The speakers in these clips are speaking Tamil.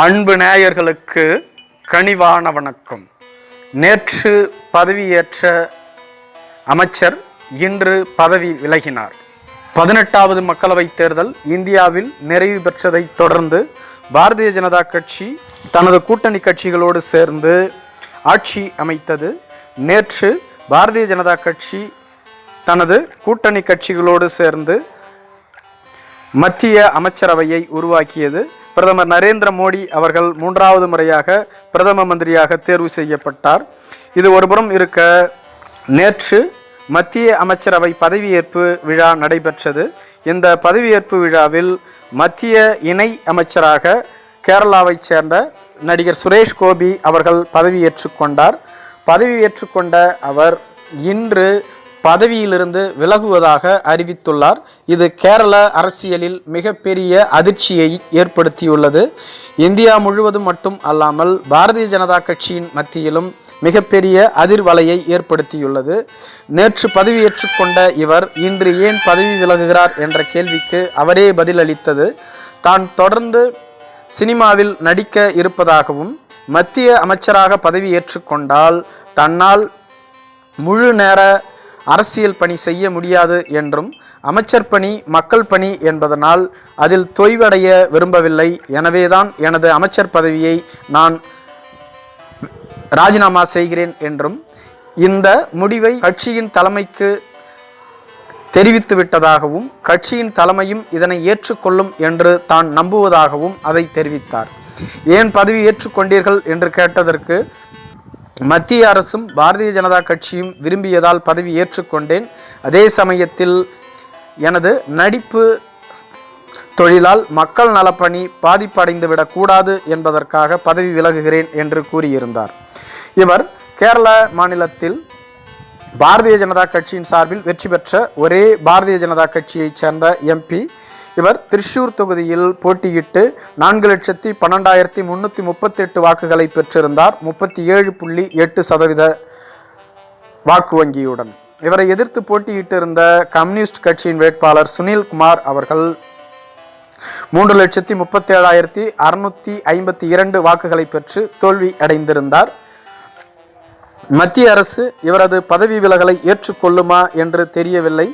அன்பு நேயர்களுக்கு கனிவான வணக்கம். நேற்று பதவியேற்ற அமைச்சர் இன்று பதவி விலகினார். பதினெட்டாவது மக்களவைத் தேர்தல் இந்தியாவில் நிறைவு பெற்றதை தொடர்ந்து பாரதிய ஜனதா கட்சி தனது கூட்டணி கட்சிகளோடு சேர்ந்து ஆட்சி அமைத்தது. நேற்று பாரதிய ஜனதா கட்சி தனது கூட்டணி கட்சிகளோடு சேர்ந்து மத்திய அமைச்சரவையை உருவாக்கியது. பிரதமர் நரேந்திர மோடி அவர்கள் மூன்றாவது முறையாக பிரதம மந்திரியாக தேர்வு செய்யப்பட்டார். இது ஒருபுறம் இருக்க நேற்று மத்திய அமைச்சரவை பதவியேற்பு விழா நடைபெற்றது. இந்த பதவியேற்பு விழாவில் மத்திய இணை அமைச்சராக கேரளாவைச் சேர்ந்த நடிகர் சுரேஷ் கோபி அவர்கள் பதவியேற்றுக்கொண்டார் பதவியேற்றுக்கொண்ட அவர் இன்று பதவியிலிருந்து விலகுவதாக அறிவித்துள்ளார். இது கேரள அரசியலில் மிகப்பெரிய அதிர்ச்சியை ஏற்படுத்தியுள்ளது. இந்தியா முழுவதும் மட்டும் அல்லாமல் பாரதிய ஜனதா கட்சியின் மத்தியிலும் மிகப்பெரிய அதிர்வலையை ஏற்படுத்தியுள்ளது. நேற்று பதவியேற்றுக் கொண்ட இவர் இன்று ஏன் பதவி விலகுகிறார் என்ற கேள்விக்கு அவரே பதிலளித்தது. தான் தொடர்ந்து சினிமாவில் நடிக்க இருப்பதாகவும் மத்திய அமைச்சராக பதவி ஏற்றுக்கொண்டால் தன்னால் முழு நேர அரசியல் பணி செய்ய முடியாது என்றும் அமைச்சர் பணி மக்கள் பணி என்பதனால் அதில் தொய்வடைய விரும்பவில்லை. எனவேதான் எனது அமைச்சர் பதவியை நான் ராஜினாமா செய்கிறேன் என்றும் இந்த முடிவை கட்சியின் தலைமைக்கு தெரிவித்து விட்டதாகவும் கட்சியின் தலைமையும் இதனை ஏற்றுக்கொள்ளும் என்று தான் நம்புவதாகவும் அதை தெரிவித்தார். ஏன் பதவி ஏற்றுக்கொண்டீர்கள் என்று கேட்டதற்கு மத்திய அரசும் பாரதிய ஜனதா கட்சியும் விரும்பியதால் பதவி ஏற்றுக்கொண்டேன். அதே சமயத்தில் எனது நடிப்பு தொழிலால் மக்கள் நலப்பணி பாதிப்படைந்து விடக்கூடாது என்பதற்காக பதவி விலகுகிறேன் என்று கூறியிருந்தார். இவர் கேரள மாநிலத்தில் பாரதிய ஜனதா கட்சியின் சார்பில் வெற்றி பெற்ற ஒரே பாரதிய ஜனதா கட்சியைச் சேர்ந்த எம்பி இவர் திருச்சூர் தொகுதியில் போட்டியிட்டு நான்கு லட்சத்தி பன்னெண்டாயிரத்தி முன்னூற்றி முப்பத்தெட்டு வாக்குகளை பெற்றிருந்தார். முப்பத்தி ஏழு புள்ளி எட்டு சதவீத வாக்கு வங்கியுடன். இவரை எதிர்த்து போட்டியிட்டிருந்த கம்யூனிஸ்ட் கட்சியின் வேட்பாளர் சுனில்குமார் அவர்கள் மூன்று லட்சத்தி முப்பத்தேழாயிரத்தி அறுநூத்தி ஐம்பத்தி இரண்டு வாக்குகளை பெற்று தோல்வி அடைந்திருந்தார். மத்திய அரசு இவரது பதவி விலகலை ஏற்றுக்கொள்ளுமா என்று தெரியவில்லை.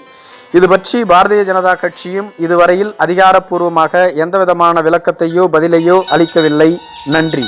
இது பற்றி பாரதிய ஜனதா கட்சியும் இதுவரையில் அதிகாரப்பூர்வமாக எந்தவிதமான விளக்கத்தையோ பதிலையோ அளிக்கவில்லை. நன்றி.